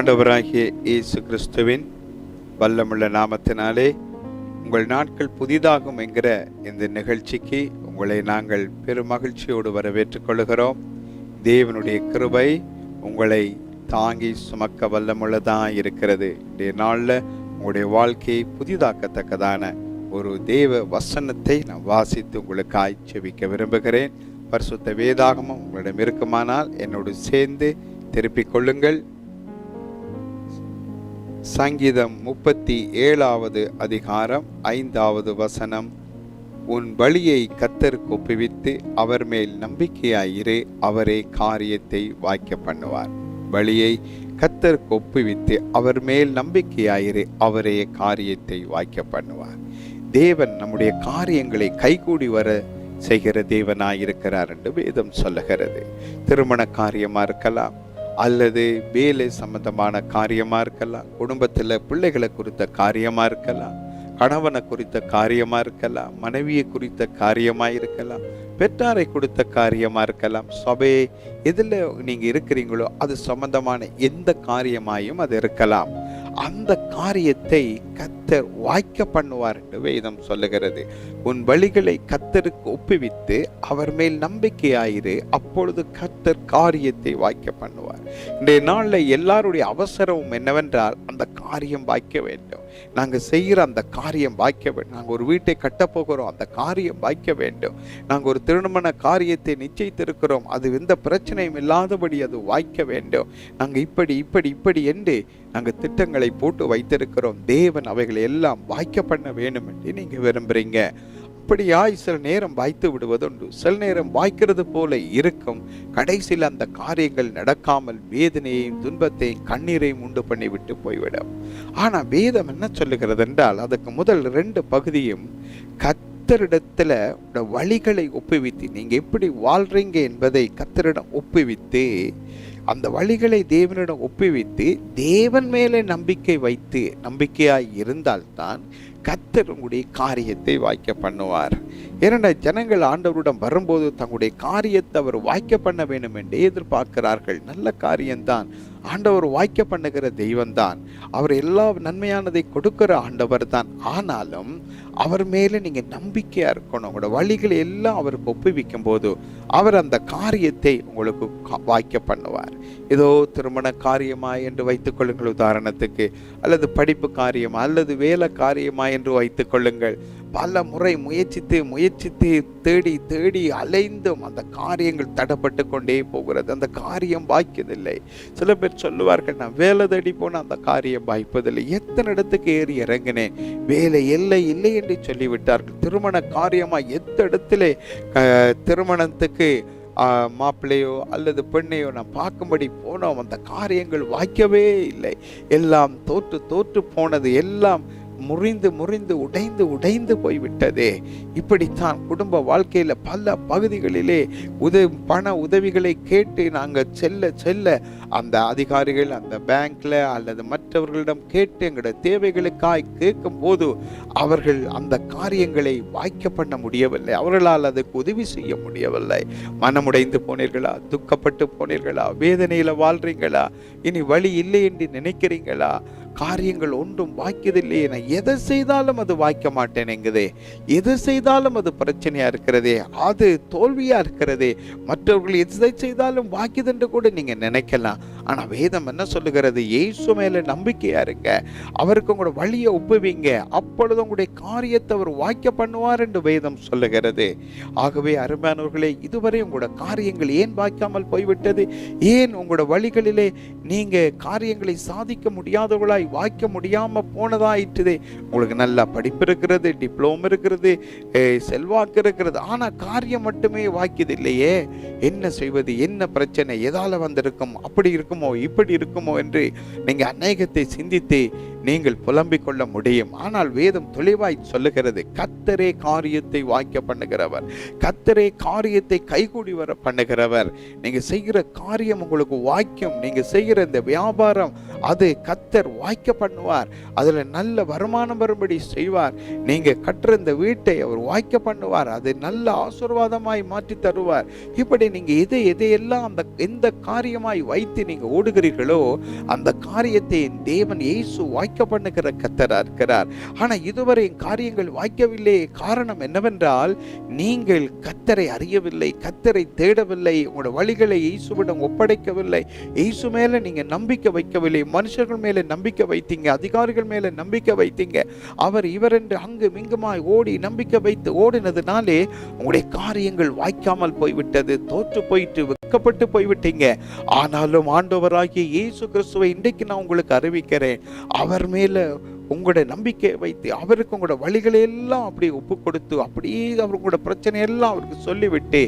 ஆண்டவராகிய இயேசு கிறிஸ்துவின் வல்லமுள்ள நாமத்தினாலே உங்கள் நாட்கள் புதிதாகும் என்கிற இந்த நிகழ்ச்சிக்கு உங்களை நாங்கள் பெரும் மகிழ்ச்சியோடு வரவேற்றுக் கொள்கிறோம். தேவனுடைய கிருபை உங்களை தாங்கி சுமக்க வல்லமுள்ளதாக இருக்கிறது. இன்றைய நாளில் உங்களுடைய வாழ்க்கையை புதிதாக்கத்தக்கதான ஒரு தேவ வசனத்தை நான் வாசித்து உங்களுக்காய் செவிக்க விரும்புகிறேன். பரிசுத்த வேதாகமும் உங்களிடம் இருக்குமானால் என்னோடு சேர்ந்து திருப்பிக் கொள்ளுங்கள். சங்கீதம் முப்பத்தி ஏழாவது அதிகாரம் ஐந்தாவது வசனம். உன் வழியை கத்தருக்கு ஒப்புவித்து அவர் மேல் நம்பிக்கையாயிரு அவரே காரியத்தை வாய்க்க பண்ணுவார். வழியை கத்தருக்கு ஒப்புவித்து அவர் மேல் நம்பிக்கையாயிரு அவரே காரியத்தை வாய்க்க பண்ணுவார். தேவன் நம்முடைய காரியங்களை கைகூடி வர செய்கிற தேவனாயிருக்கிறார் என்று வேதம் சொல்லுகிறது. திருமண காரியமாக இருக்கலாம் அல்லது வேலை சம்பந்தமான காரியமாக இருக்கலாம் குடும்பத்தில் பிள்ளைகளை குறித்த காரியமாக இருக்கலாம் கணவனை குறித்த காரியமாக இருக்கலாம் மனைவியை குறித்த காரியமாக இருக்கலாம் பெற்றாரை கொடுத்த காரியமாக இருக்கலாம் சபையை எதில் நீங்கள் இருக்கிறீங்களோ அது சம்பந்தமான எந்த காரியமாயும் அது இருக்கலாம். அந்த காரியத்தை கத்தர் வாய்க்க பண்ணுவார் என்று வேதம் சொல்லுகிறது. உன் வழிகளை கத்தருக்கு ஒப்புவித்து அவர் மேல் நம்பிக்கையாயிரு அப்பொழுது கத்தர் காரியத்தை வாய்க்க பண்ணுவார். இன்றைய நாளில் எல்லாருடைய அவசரமும் என்னவென்றால் அந்த காரியம் வாய்க்க வேண்டும். நாங்கள் செய்கிற அந்த காரியம் வாய்க்க வேண்டும் நாங்கள் ஒரு வீட்டை கட்டப்போகிறோம் அந்த காரியம் வாய்க்க வேண்டும். நாங்கள் ஒரு திருமண காரியத்தை நிச்சயித்திருக்கிறோம் அது எந்த பிரச்சனையும் இல்லாதபடி அது வாய்க்க வேண்டும். நாங்கள் இப்படி இப்படி இப்படி என்று நாங்கள் திட்டங்களை போட்டு வைத்திருக்கிறோம். தேவன் அவைகளை எல்லாம் வாய்க்க பண்ண வேண்டும் என்று நீங்கள் விரும்புகிறீங்க அப்படியாய் சில நேரம் வாய்த்து விடுவதுண்டு. சில நேரம் வாய்க்கிறது போல இருக்கும். கடைசியில் அந்த காரியங்கள் நடக்காமல் வேதனையையும் துன்பத்தையும் கண்ணீரையும் உண்டு பண்ணிவிட்டு போய்விடும். ஆனால் வேதம் என்ன சொல்லுகிறது என்றால் அதுக்கு முதல் ரெண்டு பகுதியும் கத்தரிடத்தில் வழிகளை ஒப்புவித்து நீங்கள் எப்படி வாழ்றீங்க என்பதை கத்தரிடம் ஒப்புவித்து அந்த வழிகளை தேவனிடம் ஒப்புவித்து தேவன் மேலே நம்பிக்கை வைத்து நம்பிக்கையாய் இருந்தால்தான் கத்தர் உங்களுடைய காரியத்தை வாய்க்க பண்ணுவார். இரண்ட ஜனங்கள் ஆண்டவரிடம் வரும்போது தங்களுடைய காரியத்தை அவர் வாய்க்க பண்ண வேண்டும் என்று எதிர்பார்க்கிறார்கள். நல்ல காரியம்தான். ஆண்டவர் வாய்க்க பண்ணுகிற தெய்வம்தான். அவர் எல்லா நன்மையானதை கொடுக்கிற ஆண்டவர் தான் ஆனாலும் அவர் மேலே நீங்கள் நம்பிக்கையாக இருக்கணும். உங்களோட வழிகளை எல்லாம் அவருக்கு ஒப்புவிக்கும் போது அவர் அந்த காரியத்தை உங்களுக்கு கா- வாய்க்க பண்ணுவார். ஏதோ திருமண காரியமா என்று வைத்துக் கொள்ளுங்கள் உதாரணத்துக்கு அல்லது படிப்பு காரியமா அல்லது வேலை காரியமா என்று வைத்துக் கொள்ளுங்கள். பல முறை முயற்சித்து முயற்சித்து தேடி தேடி அலைந்தும் அந்த காரியங்கள் தடப்பட்டு கொண்டே போகிறது. அந்த காரியம் வாய்க்கதில்லை சில பேர் சொல்லுவார்கள் நான் வேலை தேடி போன அந்த காரியம் வாய்ப்பதில்லை. எத்தனை இடத்துக்கு ஏறி இறங்கினேன்? வேலை இல்லை இல்லை என்று சொல்லிவிட்டார்கள். திருமண காரியமாக எந்த இடத்துல திருமணத்துக்கு மாப்பிள்ளையோ அல்லது பெண்ணையோ நான் பார்க்கும்படி போனோம். அந்த காரியங்கள் வாய்க்கவே இல்லை. எல்லாம் தோற்று தோற்று போனது. எல்லாம் முறிந்து முறிந்து உடைந்து உடைந்து போய்விட்டதே. இப்படித்தான் குடும்ப வாழ்க்கையில் பல பகுதிகளிலே உதவி பண உதவிகளை கேட்டு நாங்கள் செல்ல செல்ல அந்த அதிகாரிகள் அந்த பேங்க்ல அல்லது மற்றவர்களிடம் கேட்டு எங்களோட தேவைகளுக்காய் கேட்கும் போது அவர்கள் அந்த காரியங்களை வாய்க்க பண்ண முடியவில்லை. அவர்களால் அதுக்கு உதவி செய்ய முடியவில்லை. மனமுடைந்து போனீர்களா? துக்கப்பட்டு போனீர்களா? வேதனையில் வாழ்றீங்களா? இனி வழி இல்லை என்று நினைக்கிறீங்களா? காரியங்கள் ஒன்றும் வாய்க்கதில்லையே நான் எதை செய்தாலும் அது வாய்க்க மாட்டேன் எங்குதே எது செய்தாலும் அது பிரச்சனையாக இருக்கிறதே. அது தோல்வியாக இருக்கிறதே. மற்றவர்கள் எதை செய்தாலும் வாக்கியதென்று கூட நீங்கள் நினைக்கலாம். ஆனா வேதம் என்ன சொல்லுகிறது? இயேசு மேல நம்பிக்கையா இருங்க. அவருக்கு உங்களோட வழியை ஒப்புவீங்க. அப்பொழுது உங்களுடைய காரியத்தை அவர் வாய்க்க பண்ணுவார் என்று வேதம் சொல்லுகிறது. ஆகவே அருமையானவர்களே இதுவரை உங்களோட காரியங்கள் ஏன் வாய்க்காமல் போய்விட்டது? ஏன் உங்களோட வழிகளிலே நீங்க காரியங்களை சாதிக்க முடியாதவர்களாய் வாய்க்க முடியாம போனதாயிற்றுதே? உங்களுக்கு நல்லா படிப்பு இருக்கிறது டிப்ளோமா இருக்கிறது செல்வாக்கு இருக்கிறது. ஆனா காரியம் மட்டுமே வாய்க்குது இல்லையே? என்ன செய்வது? என்ன பிரச்சனை? எதால வந்திருக்கும்? அப்படி இருக்கும் இப்படி இருக்குமோ என்று நீங்கள் அநேகத்தை சிந்தித்து நீங்கள் புலம்பிக் கொள்ள முடியும். ஆனால் வேதம் தெளிவாய் சொல்லுகிறது கத்தரே காரியத்தை வாய்க்க பண்ணுகிறவர். கத்தரே காரியத்தை கைகூடி வர பண்ணுகிறவர். நீங்கள் செய்கிற காரியம் உங்களுக்கு வாய்க்கும். நீங்கள் செய்கிற இந்த வியாபாரம் அது கத்தர் வாய்க்க பண்ணுவார். அதுல நல்ல வருமானம் வரும்படி செய்வார். நீங்க கட்டுற இந்த வீட்டை அவர் வாய்க்க பண்ணுவார். அது நல்ல ஆசீர்வாதமாய் மாற்றி தருவார். இப்படி நீங்க எதை எதையெல்லாம் அந்த எந்த காரியமாய் வைத்து நீங்க ஓடுகிறீர்களோ அந்த காரியத்தை என் தேவன் இயேசு வாய்க்க பண்ணுகிற கத்தரா இருக்கிறார். ஆனால் இதுவரை என் காரியங்கள் வாய்க்கவில்லை. காரணம் என்னவென்றால் நீங்கள் கத்தரை அறியவில்லை கத்தரை தேடவில்லை உங்களோட வழிகளை இயேசுவிடம் ஒப்படைக்கவில்லை. இயேசு மேலே நீங்கள் நம்பிக்கை வைக்கவில்லை மனுஷர்கள் மேலே நம்பிக்கை வைத்தீங்க அதிகாரிகள் மேலே நம்பிக்கை வைத்தீங்க. அவர் இவர் என்று அங்கு மிங்குமாய் ஓடி நம்பிக்கை வைத்து ஓடினதுனாலே உங்களுடைய காரியங்கள் வாய்க்காமல் போய்விட்டது தோற்று போயிட்டு வெக்கப்பட்டு போய்விட்டீங்க. ஆனாலும் ஆண்டவராகிய இயேசு கிறிஸ்துவை இன்றைக்கு நான் உங்களுக்கு அறிவிக்கிறேன். அவர் மேலே உங்களோட நம்பிக்கை வைத்து அவருக்கு உங்களோட வழிகளை எல்லாம் அப்படியே ஒப்பு கொடுத்து அப்படியே அவர் உங்களோட பிரச்சனை எல்லாம் அவருக்கு சொல்லிவிட்டு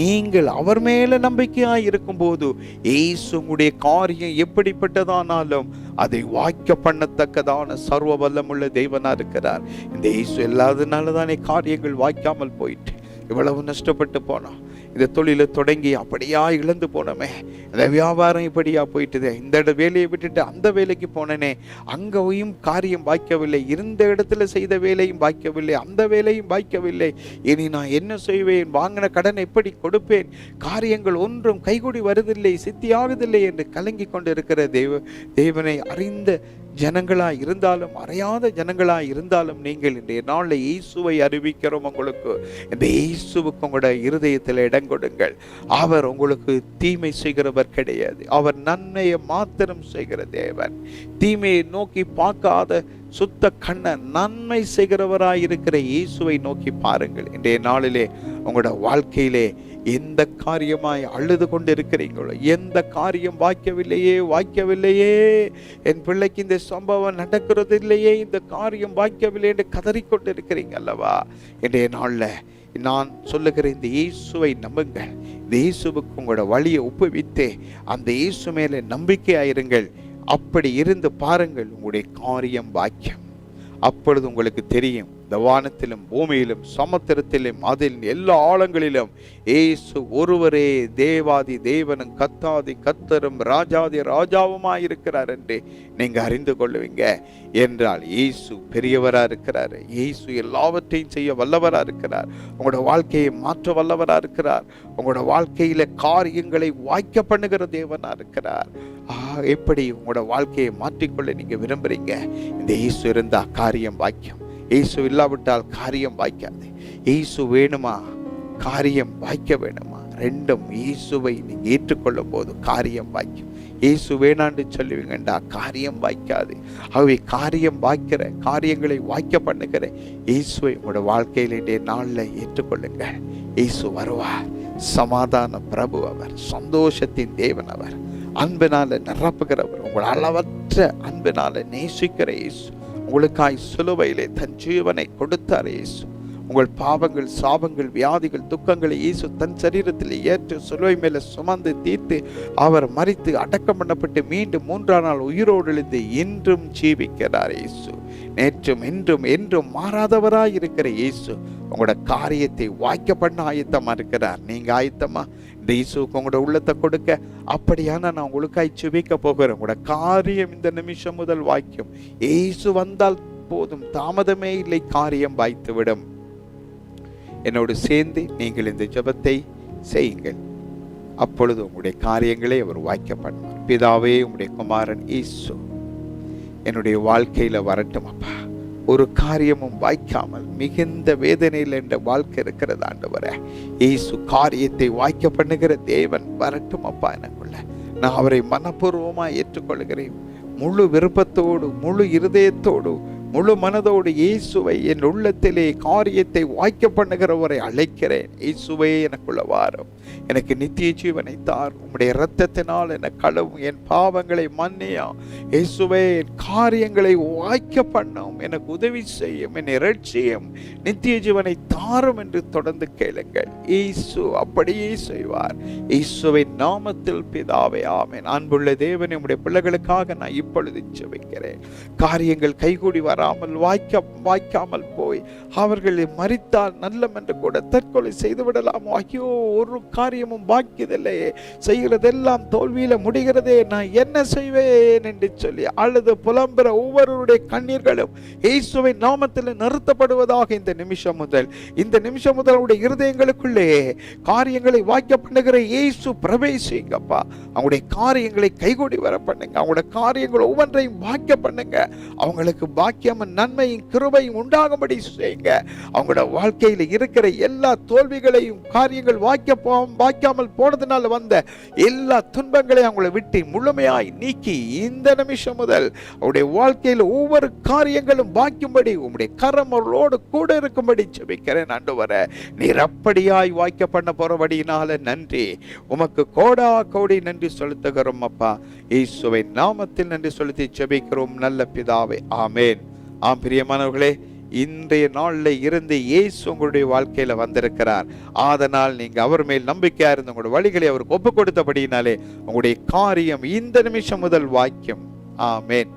நீங்கள் அவர் மேலே நம்பிக்கையாக இருக்கும்போது ஏசு உங்களுடைய காரியம் எப்படிப்பட்டதானாலும் அதை வாய்க்க பண்ணத்தக்கதான சர்வ வல்லமுள்ள தெய்வனாக இருக்கிறார். இந்த இயேசு இல்லாததுனால தானே காரியங்கள் வாய்க்காமல் போயிட்டு இவ்வளவு நஷ்டப்பட்டு போனோம் இந்த தொழிலை தொடங்கி அப்படியா இழந்து போனோமே. இந்த வியாபாரம் இப்படியா போயிட்டுதே. இந்த வேலையை விட்டுட்டு அந்த வேலைக்கு போனேனே. அங்கேயும் காரியம் வாய்க்கவில்லை. இருந்த இடத்துல செய்த வேலையும் வாய்க்கவில்லை. அந்த வேலையும் வாய்க்கவில்லை. இனி நான் என்ன செய்வேன்? வாங்கின கடன் எப்படி கொடுப்பேன்? காரியங்கள் ஒன்றும் கைகூடி வருதில்லை சித்தியாகுதில்லை என்று கலங்கி கொண்டு இருக்கிற தெய்வ தேவனை அறிந்த ஜனங்களா இருந்தாலும் அறையாத ஜனங்களா இருந்தாலும் நீங்கள் இன்றைய நாளில் இயேசுவை அறிவிக்கிறோம் உங்களுக்கு. இந்த இயேசுவுக்கு உங்களோட இருதயத்தில் பயன் கொடுங்கள். அவர் உங்களுக்கு தீமை செய்கிறவர் கிடையாது. அவர் நன்மையை மாத்திரம் செய்கிற தேவன். தீமையை நோக்கி பார்க்காத சுத்த கண்ண நன்மை செய்கிறவராய் இருக்கிற இயேசுவை நோக்கி பாருங்கள். இன்றைய நாளிலே உங்களோட வாழ்க்கையிலே எந்த காரியமாய் அழுது கொண்டு இருக்கிறீங்களோ எந்த காரியம் வாய்க்கவில்லையே வாய்க்கவில்லையே. என் பிள்ளைக்கு இந்த சம்பவம் நடக்கிறது இல்லையே இந்த காரியம் வாய்க்கவில்லை என்று கதறிக்கொண்டு இருக்கிறீங்க அல்லவா? இன்றைய நாளில் நான் சொல்லுகிற இந்த இயேசுவை நம்புங்க. இந்த இயேசுவுக்கு உங்களோட வழியை ஒப்புவித்து அந்த இயேசு மேலே நம்பிக்கையாயிருங்கள். அப்படி இருந்து பாருங்கள் உங்களுடைய காரியம் வாக்கியம் அப்பொழுது உங்களுக்கு தெரியும். இந்த வானத்திலும் பூமியிலும் சமுத்திரத்திலும் அதில் எல்லா ஆழங்களிலும் ஏசு ஒருவரே தேவாதி தேவனும் கத்தாதி கத்தரும் ராஜாதி ராஜாவுமாய் இருக்கிறார் என்று நீங்கள் அறிந்து கொள்ளுவீங்க. என்றால் இயேசு பெரியவராக இருக்கிறார். இயேசு எல்லாவற்றையும் செய்ய வல்லவராக இருக்கிறார். உங்களோட வாழ்க்கையை மாற்ற வல்லவராக இருக்கிறார். உங்களோட வாழ்க்கையில காரியங்களை வாய்க்க பண்ணுகிற தேவனாக இருக்கிறார். எப்படி உங்களோட வாழ்க்கையை மாற்றிக்கொள்ள நீங்கள் விரும்புகிறீங்க இந்த இயேசு இருந்தால் காரியம் வாக்கியம் இயேசு இல்லாவிட்டால் காரியம் வாய்க்காது. இயேசு வேணுமா? காரியம் வாய்க்க வேணுமா? ரெண்டும் இயேசுவை நீங்கள் ஏற்றுக்கொள்ளும் போது காரியம் வாய்க்கும். இயேசு வேணாண்டு சொல்லுவீங்கண்டா காரியம் வாய்க்காது. ஆகவே காரியம் வாய்க்கிற காரியங்களை வாய்க்க பண்ணுகிற இயேசுவை உங்களோட வாழ்க்கையிலே நாளில் ஏற்றுக்கொள்ளுங்க. இயேசு வருவார். சமாதான பிரபு அவர் சந்தோஷத்தின் தேவன் அவர். அன்பினால நிரப்புகிறவர். உங்கள் அளவற்ற அன்பினால நேசிக்கிற இயேசு. உங்களுக்காய் சிலுவையிலே தன் ஜீவனை கொடுத்தார் இயேசு. உங்கள் பாவங்கள் சாபங்கள் வியாதிகள் துக்கங்களை இயேசு தன் சரீரத்தில் ஏற்று சிலுவை மேலே சுமந்து தீர்த்து அவர் மறித்து அடக்கம் பண்ணப்பட்டு மீண்டும் மூன்றாம் நாள் உயிரோடு எழுந்து இன்றும் ஜீவிக்கிறார் இயேசு. நேற்றும் இன்றும் என்றும் மாறாதவராய் இருக்கிற இயேசு உங்களோட காரியத்தை வாய்க்க பண்ண ஆயத்தமாக இருக்கிறார். நீங்கள் ஆயத்தமாக இந்த இயேசுக்கு உங்களோட உள்ளத்தை கொடுக்க. அப்படியான நான் உங்களுக்காய் சுபிக்க போகிறேன். உங்களோட காரியம் இந்த நிமிஷம் முதல் வாய்க்கும். ஏசு வந்தால் போதும். தாமதமே இல்லை. காரியம் வாய்த்துவிடும். என்னோடு சேர்ந்து நீங்கள் இந்த ஜெபத்தை செய்யுங்கள். அப்பொழுது உங்களுடைய காரியங்களை அவர் வாய்க்க பண்ணுவார். பிதாவே உங்களுடைய குமாரன் ஈசு என்னுடைய வாழ்க்கையில வரட்டும் அப்பா. ஒரு காரியமும் வாய்க்காமல் மிகுந்த வேதனையில் என்ற வாழ்க்கை இருக்கிறது ஆண்டவரே. இயேசு காரியத்தை வாய்க்க பண்ணுகிற தேவன் வரட்டும் அப்பா எனக்குள்ள. நான் அவரை மனப்பூர்வமாக ஏற்றுக்கொள்கிறேன். முழு விருப்பத்தோடு முழு இருதயத்தோடு முழு மனதோடு இயேசுவை என் உள்ளத்திலே காரியத்தை வாய்க்க பண்ணுகிறவரை அழைக்கிறேன். இயேசுவை எனக்குள்ள வாரம். எனக்கு நித்திய ஜீவனை தார். உம்முடைய இரத்தத்தினால் என கழுவும்? என் பாவங்களை மன்னியா? இயேசுவை என் காரியங்களை வாய்க்க பண்ணும். எனக்கு உதவி செய்யும். என்னை ரட்சியும் நித்திய ஜீவனை தாரும் என்று தொடர்ந்து கேளுங்கள். இயேசு அப்படியே செய்வார். இயேசுவின் நாமத்தில் பிதாவை ஆமேன். அன்புள்ள தேவன் உம்முடைய பிள்ளைகளுக்காக நான் இப்பொழுது ஜெபிக்கிறேன். காரியங்கள் கைகூடி வர வாழாமல் வாய்க்க வாய்க்காமல் போய் அவர்கள் மறித்தால் நல்லம் என்று கூட தற்கொலை செய்து விடலாம்? ஐயோ ஒரு காரியமும் பாக்கியதில்லையே. செய்கிறதெல்லாம் தோல்வியில முடிகிறதே. நான் என்ன செய்வேன் என்று சொல்லி அல்லது புலம்புற ஒவ்வொருவருடைய கண்ணீர்களும் இயேசுவை நாமத்தில் நிறுத்தப்படுவதாக இந்த நிமிஷம் முதல். இந்த நிமிஷம் முதல் அவருடைய இருதயங்களுக்குள்ளே காரியங்களை வாய்க்க பண்ணுகிற இயேசு பிரவேசிங்கப்பா. அவங்களுடைய காரியங்களை கைகூடி வர பண்ணுங்க. அவங்களோட காரியங்கள் ஒவ்வொன்றையும் பாக்கிய பண்ணுங்க. அவங்களுக்கு பாக்கிய பாக்கியம் நன்மையும் கிருபையும் உண்டாகும்படி செய்யுங்க. அவங்களோட வாழ்க்கையில் இருக்கிற எல்லா தோல்விகளையும் காரியங்கள் வாய்க்க போ வாய்க்காமல் போனதுனால வந்த எல்லா துன்பங்களையும் அவங்கள விட்டு முழுமையாய் நீக்கி இந்த நிமிஷம் முதல் அவருடைய வாழ்க்கையில் ஒவ்வொரு காரியங்களும் வாய்க்கும்படி உம்முடைய கரம் அவர்களோடு கூட இருக்கும்படி ஜெபிக்கிறேன். ஆண்டவர நீர் அப்படியாய் வாய்க்க பண்ண போறபடியினால நன்றி. உமக்கு கோடா கோடி நன்றி செலுத்துகிறோம் அப்பா. இயேசுவை நாமத்தில் நன்றி செலுத்தி ஜெபிக்கிறோம். நல்ல பிதாவை ஆமேன். ஆம் பிரியமானவர்களே இன்றைய நாள்ல இருந்து இயேசு உங்களுடைய வாழ்க்கையில வந்திருக்கிறார். ஆதனால் நீங்க அவர் மேல் நம்பிக்கையா இருந்து உங்களுடைய வழிகளை அவருக்கு ஒப்பு கொடுத்தபடியினாலே உங்களுடைய காரியம் இந்த நிமிஷம் முதல் வாக்கியம் ஆமேன்.